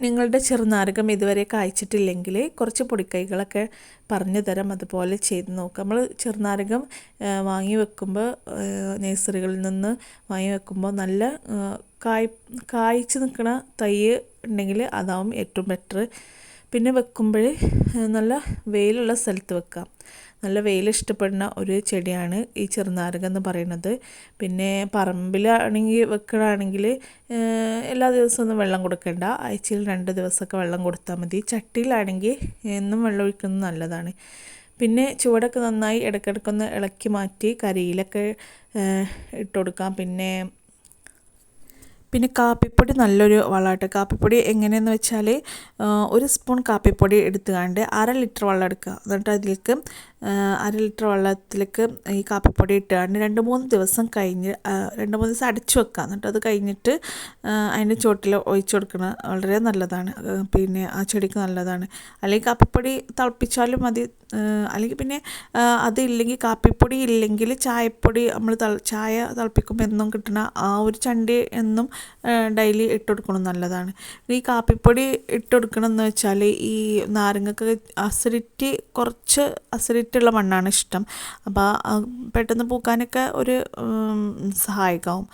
നിങ്ങളുടെ ചെറുനാരകം ഇതുവരെ കായ്ച്ചിട്ടില്ലെങ്കിൽ കുറച്ച് പൊടിക്കൈകളൊക്കെ പറഞ്ഞു തരാം. അതുപോലെ ചെയ്ത് നോക്കാം. നമ്മൾ ചെറുനാരകം വാങ്ങി വെക്കുമ്പോൾ നേഴ്സറികളിൽ നിന്ന് വാങ്ങി വെക്കുമ്പോൾ നല്ല കായ് കായ്ച്ച് നിൽക്കുന്ന തൈ ഉണ്ടെങ്കിൽ അതാവും ഏറ്റവും ബെറ്റർ പിന്നെ വെക്കുമ്പോൾ നല്ല വെയിലുള്ള സ്ഥലത്ത് വെക്കാം. നല്ല വെയിൽ ഇഷ്ടപ്പെടുന്ന ഒരു ചെടിയാണ് ഈ ചെറുനാരകം എന്ന് പറയുന്നത്. പിന്നെ പറമ്പിലാണെങ്കിൽ വെക്കുകയാണെങ്കിൽ എല്ലാ ദിവസവും ഒന്നും വെള്ളം കൊടുക്കേണ്ട. ആഴ്ചയിൽ രണ്ട് ദിവസമൊക്കെ വെള്ളം കൊടുത്താൽ മതി. ചട്ടിയിലാണെങ്കിൽ എന്നും വെള്ളം ഒഴിക്കുന്നത് നല്ലതാണ്. പിന്നെ ചുവടൊക്കെ നന്നായി ഇടയ്ക്കിടയ്ക്കൊന്ന് ഇളക്കി മാറ്റി കരിയിലൊക്കെ ഇട്ട് കൊടുക്കാം. പിന്നെ പിന്നെ കാപ്പിപ്പൊടി നല്ലൊരു വളമായിട്ട് കാപ്പിപ്പൊടി എങ്ങനെയെന്ന് വെച്ചാൽ ഒരു സ്പൂൺ കാപ്പിപ്പൊടി എടുത്തുകൊണ്ട് അര ലിറ്റർ വെള്ളം എടുക്കുക. എന്നിട്ട് അതിലേക്ക് അര ലിറ്റർ വെള്ളത്തിലേക്ക് ഈ കാപ്പിപ്പൊടി ഇട്ടുകൊണ്ട് രണ്ട് മൂന്ന് ദിവസം കഴിഞ്ഞ് രണ്ട് മൂന്ന് ദിവസം അടിച്ചു വെക്കുക എന്നിട്ട് അത് കഴിഞ്ഞിട്ട് അതിന്റെ ചുവട്ടിൽ ഒഴിച്ചു കൊടുക്കണം വളരെ നല്ലതാണ്. പിന്നെ ആ ചെടിക്ക് നല്ലതാണ്. അല്ലെങ്കിൽ കാപ്പിപ്പൊടി തിളപ്പിച്ചാലും മതി. അല്ലെങ്കിൽ പിന്നെ അതില്ലെങ്കിൽ കാപ്പിപ്പൊടി ഇല്ലെങ്കിൽ ചായപ്പൊടി നമ്മൾ ചായ തിളപ്പിക്കുമ്പോൾ എന്നും കിട്ടുന്ന ആ ഒരു ചണ്ടി എന്നും ഡെയിലി ഇട്ട് കൊടുക്കണം നല്ലതാണ്. ഈ കാപ്പിപ്പൊടി ഇട്ട് വെച്ചാൽ ഈ നാരങ്ങക്ക് അസിഡിറ്റി കുറച്ച് അസിഡിറ്റി ഉള്ള മണ്ണാണ് ഇഷ്ടം. അപ്പോൾ പെട്ടെന്ന് പൂക്കാനൊക്കെ ഒരു സഹായകമാവും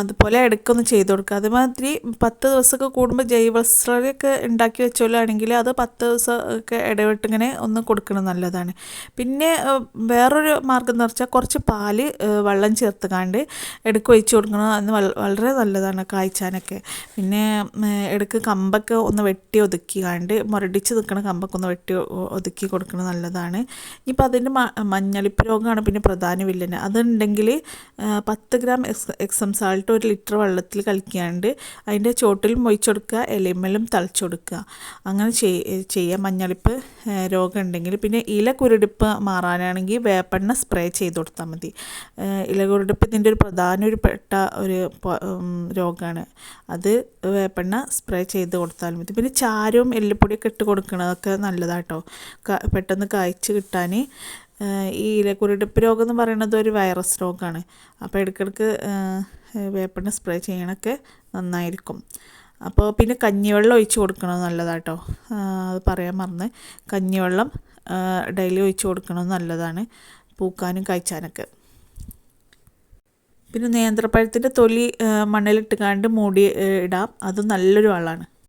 അതുപോലെ ഇടയ്ക്കൊന്ന് ചെയ്ത് കൊടുക്കുക. അതുമാതിരി പത്ത് ദിവസമൊക്കെ കൂടുമ്പോൾ ജൈവസ്ലറിയൊക്കെ ഉണ്ടാക്കി വെച്ചോളാണെങ്കിൽ അത് പത്ത് ദിവസമൊക്കെ ഇടവിട്ട് ഇങ്ങനെ ഒന്ന് കൊടുക്കണം നല്ലതാണ്. പിന്നെ വേറൊരു മാർഗം എന്ന് വെച്ചാൽ കുറച്ച് പാൽ വെള്ളം ചേർത്തുകാണ്ട് ഇടയ്ക്ക് ഒഴിച്ചു കൊടുക്കണം. അന്ന് വളരെ നല്ലതാണ് കായ്ച്ചാനൊക്കെ. പിന്നെ ഇടയ്ക്ക് കമ്പൊക്കെ ഒന്ന് വെട്ടി ഒതുക്കി കാണ്ട് മുരടിച്ച് നിൽക്കുന്ന കമ്പൊക്കെ ഒന്ന് വെട്ടി ഒതുക്കി കൊടുക്കണം നല്ലതാണ്. ഇനിയിപ്പോൾ അതിന്റെ മഞ്ഞളിപ്പ് രോഗമാണ് പിന്നെ പ്രധാന വില്ലന്. അതുണ്ടെങ്കിൽ പത്ത് ഗ്രാം എക്സ് എക്സം സാൾട്ട് ഒരു ലിറ്റർ വെള്ളത്തിൽ കളിക്കാണ്ട് അതിന്റെ ചോട്ടിൽ ഒഴിച്ചു കൊടുക്കുക ഇലമേലും തളിച്ചു കൊടുക്കുക അങ്ങനെ ചെയ്യുക മഞ്ഞളിപ്പ് രോഗം ഉണ്ടെങ്കിൽ പിന്നെ ഇല കുരുടിപ്പ് മാറാനാണെങ്കിൽ വേപ്പെണ്ണ സ്പ്രേ ചെയ്ത് കൊടുത്താൽ മതി. ഇല കുരുടിപ്പ് ഇതിന്റെ ഒരു പ്രധാന ഒരു പെട്ട ഒരു രോഗമാണ്. അത് വേപ്പെണ്ണ സ്പ്രേ ചെയ്ത് കൊടുത്താൽ മതി. പിന്നെ ചാരവും എല്ലുപൊടിയൊക്കെ ഇട്ട് കൊടുക്കുന്നതൊക്കെ നല്ലതാട്ടോ. പെട്ടെന്ന് കായ്ച്ച് കിട്ടാൻ. ഈ ഇലക്കുരുടിപ്പ് രോഗം എന്ന് പറയുന്നത് ഒരു വൈറസ് രോഗമാണ്. അപ്പോൾ ഇടയ്ക്കിടയ്ക്ക് വേപ്പെണ്ണ സ്പ്രേ ചെയ്യണമൊക്കെ നന്നായിരിക്കും. അപ്പോൾ പിന്നെ കഞ്ഞിവെള്ളം ഒഴിച്ച് കൊടുക്കണം നല്ലതാട്ടോ. അത് പറയാൻ മറന്ന്. കഞ്ഞിവെള്ളം ഡെയിലി ഒഴിച്ച് കൊടുക്കണം നല്ലതാണ്. പൂക്കാനും കായ്ച്ചാനൊക്കെ. പിന്നെ നേന്ത്രപ്പഴത്തിന്റെ തൊലി മണ്ണിലിട്ട് കണ്ട് മൂടി ഇടാം. അത് നല്ലൊരു വളമാണ്